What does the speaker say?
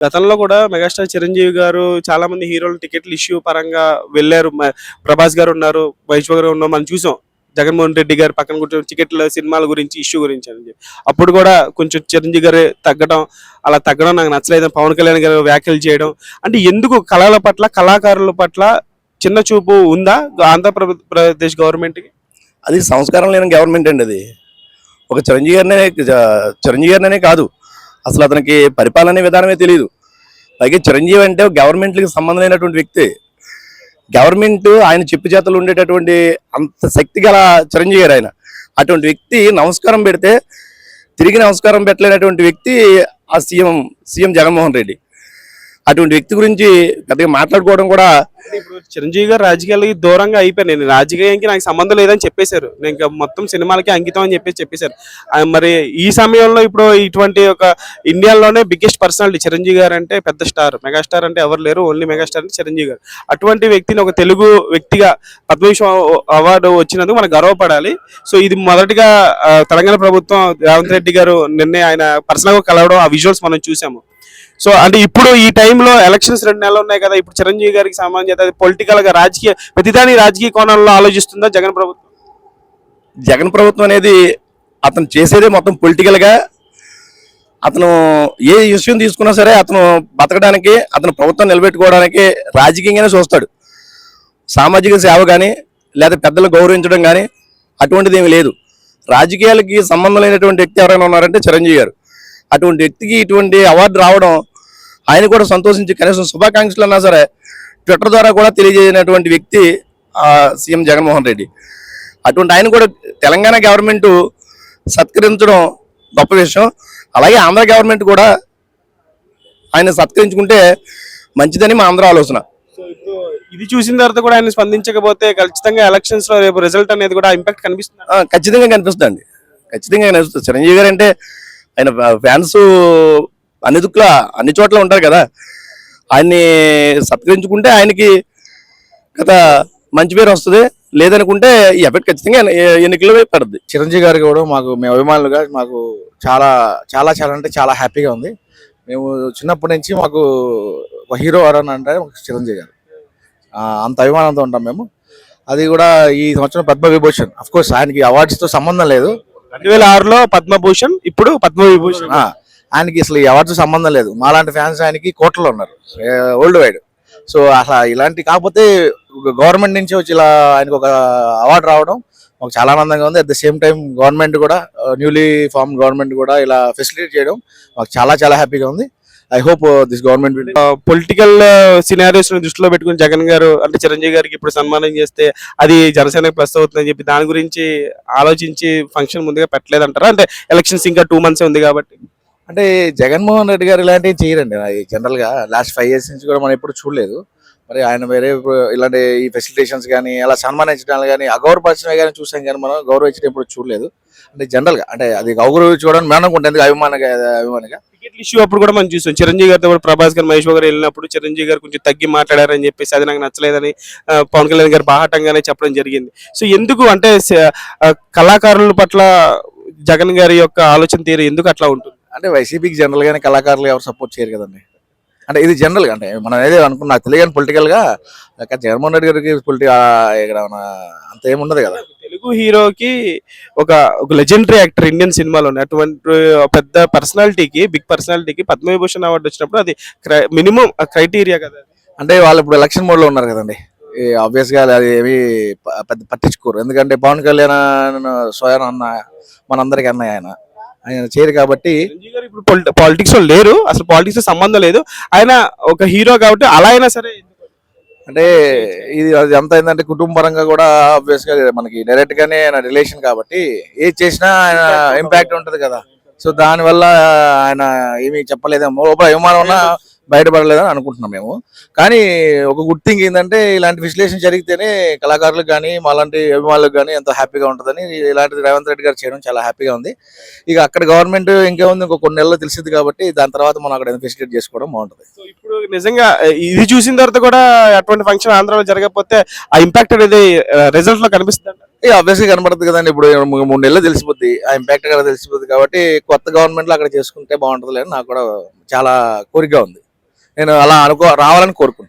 గతంలో కూడా మెగాస్టార్ చిరంజీవి గారు చాలా మంది హీరోలు టికెట్లు ఇష్యూ పరంగా వెళ్ళారు. ప్రభాస్ గారు ఉన్నారు వైశ్వ గారు ఉన్నారు మనం చూసాం. జగన్మోహన్ రెడ్డి గారు పక్కన కూర్చొని టికెట్ల సినిమాల గురించి ఇష్యూ గురించి అని చెప్పి. అప్పుడు కూడా కొంచెం చిరంజీవి గారు తగ్గడం అలా తగ్గడం నాకు నచ్చలేదు. పవన్ కళ్యాణ్ గారు వ్యాఖ్యలు చేయడం. అంటే ఎందుకు కళల పట్ల కళాకారుల పట్ల చిన్న చూపు ఉందా ఆంధ్రప్రదేశ్ గవర్నమెంట్కి? అది సంస్కారం లేని గవర్నమెంట్ అండి అది. ఒక చిరంజీవి గారినే చిరంజీవి గారినే కాదు. అసలు అతనికి పరిపాలనే విధానమే తెలియదు పైగా చిరంజీవి అంటే గవర్నమెంట్కి సంబంధం లేనటువంటి వ్యక్తి. గవర్నమెంట్ ఆయన చెప్పు చేతలు ఉండేటటువంటి అంత శక్తి గల చిరంజీవి గారు ఆయన. అటువంటి వ్యక్తి నమస్కారం పెడితే తిరిగి నమస్కారం పెట్టలేనటువంటి వ్యక్తి ఆ సీఎం సీఎం జగన్మోహన్ రెడ్డి. అటువంటి వ్యక్తి గురించి పెద్దగా మాట్లాడుకోవడం కూడా చిరంజీవి గారు రాజకీయాలకి దూరంగా అయిపోయాను నేను రాజకీయానికి నాకు సంబంధం లేదని చెప్పేశారు. నేను ఇంకా మొత్తం సినిమాలకి అంకితం అని చెప్పేసి చెప్పేశారు. మరి ఈ సమయంలో ఇప్పుడు ఇటువంటి ఒక ఇండియాలోనే బిగ్గెస్ట్ పర్సనాలిటీ చిరంజీవి గారు అంటే పెద్ద స్టార్ మెగాస్టార్ అంటే ఎవరు లేరు. ఓన్లీ మెగాస్టార్ అంటే చిరంజీవి గారు. అటువంటి వ్యక్తిని ఒక తెలుగు వ్యక్తిగా పద్మవిశ్వ అవార్డు వచ్చినందుకు మనం గర్వపడాలి. సో ఇది మొదటిగా తెలంగాణ ప్రభుత్వం రేవంత్ రెడ్డి గారు నిన్నే ఆయన పర్సనల్గా కలవడం ఆ విజువల్స్ మనం చూసాము. సో అంటే ఇప్పుడు ఈ టైంలో ఎలక్షన్స్ రెండు నెలలు ఉన్నాయి కదా ఇప్పుడు చిరంజీవి గారికి సంబంధించి పొలిటికల్గా రాజకీయ ప్రతిదాని రాజకీయ కోణంలో ఆలోచిస్తుందా జగన్ ప్రభుత్వం? జగన్ ప్రభుత్వం అనేది అతను చేసేదే మొత్తం పొలిటికల్గా అతను ఏ విషయం తీసుకున్నా సరే అతను బతకడానికి అతను ప్రభుత్వం నిలబెట్టుకోవడానికి రాజకీయంగానే చూస్తాడు. సామాజిక సేవ కానీ లేదా పెద్దలు గౌరవించడం కానీ అటువంటిది ఏమీ లేదు. రాజకీయాలకి సంబంధం లేనటువంటి వ్యక్తి ఎవరైనా ఉన్నారంటే చిరంజీవి గారు. అటువంటి వ్యక్తికి ఇటువంటి అవార్డు రావడం ఆయన కూడా సంతోషించి కనీసం శుభాకాంక్షలు అన్నా సరే ట్విట్టర్ ద్వారా కూడా తెలియజేయనటువంటి వ్యక్తి సీఎం జగన్మోహన్ రెడ్డి. అటువంటి ఆయన కూడా తెలంగాణ గవర్నమెంట్ సత్కరించడం గొప్ప విషయం. అలాగే ఆంధ్ర గవర్నమెంట్ కూడా ఆయన సత్కరించుకుంటే మంచిదని మా ఆంధ్ర ఆలోచన. ఇది చూసిన తర్వాత కూడా ఆయన స్పందించకపోతే ఖచ్చితంగా ఎలక్షన్స్లో రేపు రిజల్ట్ అనేది కూడా ఇంపాక్ట్ కనిపిస్తుంది? ఖచ్చితంగా కనిపిస్తుంది ఖచ్చితంగా కనిపిస్తుంది. చిరంజీవి గారు అంటే ఆయన ఫ్యాన్స్ అన్ని దుక్కుల అన్ని చోట్ల ఉంటారు కదా. ఆయన్ని సత్కరించుకుంటే ఆయనకి గత మంచి పేరు వస్తుంది. లేదనుకుంటే ఈ ఎఫెక్ట్ ఖచ్చితంగా ఎన్ని- ఎన్నికల వైపు పడుద్ది. చిరంజీవి గారికి కూడా మాకు మేము అభిమానులుగా మాకు చాలా చాలా చాలా అంటే చాలా హ్యాపీగా ఉంది. మేము చిన్నప్పటి నుంచి మాకు ఒక హీరో ఎవరని అంటే చిరంజీవి గారు. ఆ, అంత అభిమానంతో ఉంటాం మేము. అది కూడా ఈ సంవత్సరం పద్మ విభూషణ్ అఫ్ కోర్స్ ఆయనకి అవార్డ్స్తో సంబంధం లేదు. రెండు వేల ఆరులో పద్మభూషణ్ ఇప్పుడు పద్మవిభూషణ్. ఆయనకి అసలు ఈ సంబంధం లేదు. మాలాంటి ఫ్యాన్స్ ఆయనకి కోట్లు ఉన్నారు. World wide. సో అసలు ఇలాంటి కాకపోతే గవర్నమెంట్ నుంచి వచ్చి ఇలా ఆయనకు ఒక అవార్డు రావడం మాకు చాలా ఆనందంగా ఉంది. At the same time government కూడా న్యూలీ ఫార్మ్ గవర్నమెంట్ కూడా ఇలా ఫెసిలిటేట్ చేయడం మాకు చాలా చాలా హ్యాపీగా ఉంది. I hope this government will political సినారియోస్ని దృష్టిలో పెట్టుకుని జగన్ గారు అంటే చిరంజీవి గారికి ఇప్పుడు సన్మానం చేస్తే అది జనసేనకు ప్లస్ అవుతుందని చెప్పి దాని గురించి ఆలోచించి ఫంక్షన్ ముందుగా పెట్టలేదంటారా? అంటే ఎలక్షన్స్ ఇంకా టూ మంత్స్ ఉంది కాబట్టి. అంటే జగన్మోహన్ రెడ్డి గారు ఇలాంటివి చేయరండి. జనరల్గా లాస్ట్ ఫైవ్ ఇయర్స్ నుంచి కూడా మనం ఎప్పుడు చూడలేదు. మరి ఆయన వేరే ఇలాంటి ఈ ఫెసిలిటేషన్స్ కానీ అలా సన్మానించడాలు కానీ అగౌరవపరచడం కానీ చూసాం కానీ మనం గౌరవించడం ఎప్పుడు చూడలేదు. అంటే జనరల్గా అంటే అది గౌరవించుకోవడం మనం అనుకుంటుంది అభిమానంగా అభిమానిగా? టికెట్ ఇష్యూ అప్పుడు కూడా మనం చూసాం. చిరంజీవి గారితో కూడా ప్రభాస్ గారు మహేష్ గారు వెళ్ళినప్పుడు చిరంజీవి గారు కొంచెం తగ్గి మాట్లాడారని చెప్పేసి అది నాకు నచ్చలేదని పవన్ కళ్యాణ్ గారు బాహటంగానే చెప్పడం జరిగింది. సో ఎందుకు అంటే కళాకారుల పట్ల జగన్ గారి యొక్క ఆలోచన తీరు ఎందుకు అట్లా ఉంటుంది? అంటే వైసీపీకి జనరల్ గానే కళాకారులు ఎవరు సపోర్ట్ చేయరు కదండి. అంటే ఇది జనరల్గా అంటే మనం ఏదో అనుకున్నా నాకు తెలియని పొలిటికల్గా కానీ జగన్మోహన్ రెడ్డి గారికి పొలిటి ఇక్కడ అంత ఏమి ఉండదు కదా. తెలుగు హీరోకి ఒక ఒక లెజెండరీ యాక్టర్ ఇండియన్ సినిమాలో అటువంటి పెద్ద పర్సనాలిటీకి బిగ్ పర్సనాలిటీకి పద్మవిభూషణ్ అవార్డు వచ్చినప్పుడు అది మినిమం క్రైటీరియా కదా అంటే వాళ్ళు ఇప్పుడు ఎలక్షన్ మోడ్లో ఉన్నారు కదండి. ఆబ్వియస్గా అది ఏమి పెద్ద పట్టించుకోరు. ఎందుకంటే పవన్ కళ్యాణ్ స్వయం అన్న మనందరికి అన్నయ్య ఆయన. ఆయన చేయరు కాబట్టి ఇప్పుడు పాలిటిక్స్లో లేరు. అసలు పాలిటిక్స్ సంబంధం లేదు. ఆయన ఒక హీరో కాబట్టి అలా అయినా సరే అంటే ఇది అది ఎంత అయిందంటే కుటుంబపరంగా కూడా ఆబ్వియస్గా మనకి డైరెక్ట్ గానే ఆయన రిలేషన్ కాబట్టి ఏది చేసినా ఆయన ఇంపాక్ట్ ఉంటది. కదా. సో దాని వల్ల ఆయన ఏమీ చెప్పలేదేమో. లోపల అభిమానం ఉన్నా బయటపడలేదని అనుకుంటున్నాం మేము. కానీ ఒక గుడ్ థింగ్ ఏంటంటే ఇలాంటి విశ్లేషణ జరిగితేనే కళాకారులకు కానీ మాలాంటి అభిమానులకు కానీ ఎంతో హ్యాపీగా ఉంటుందని ఇలాంటిది రేవంత్ రెడ్డి గారు చేయడం చాలా హ్యాపీగా ఉంది. ఇక అక్కడ గవర్నమెంట్ ఇంకేముంది ఇంకో కొన్ని నెలలు తెలిసింది కాబట్టి దాని తర్వాత మనం అక్కడ ఫెసిలిటేట్ చేసుకోవడం బాగుంటుంది. ఇప్పుడు నిజంగా ఇది చూసిన తర్వాత కూడా అటువంటి ఫంక్షన్ ఆంధ్రాలో జరగకపోతే ఆ ఇంపాక్ట్ అనేది రిజల్ట్లో కనిపిస్తుంది? ఇక ఆబ్వియస్గా కనబడుతుంది కదండి. ఇప్పుడు మూడు నెలలు తెలిసిపోద్ది. ఆ ఇంపాక్ట్ కూడా తెలిసిపోద్ది కాబట్టి కొత్త గవర్నమెంట్లో అక్కడ చేసుకుంటే బాగుంటుంది అని నాకు కూడా చాలా కోరికగా ఉంది. నేను అలా అనుకో రావాలని కోరుకుంటున్నాను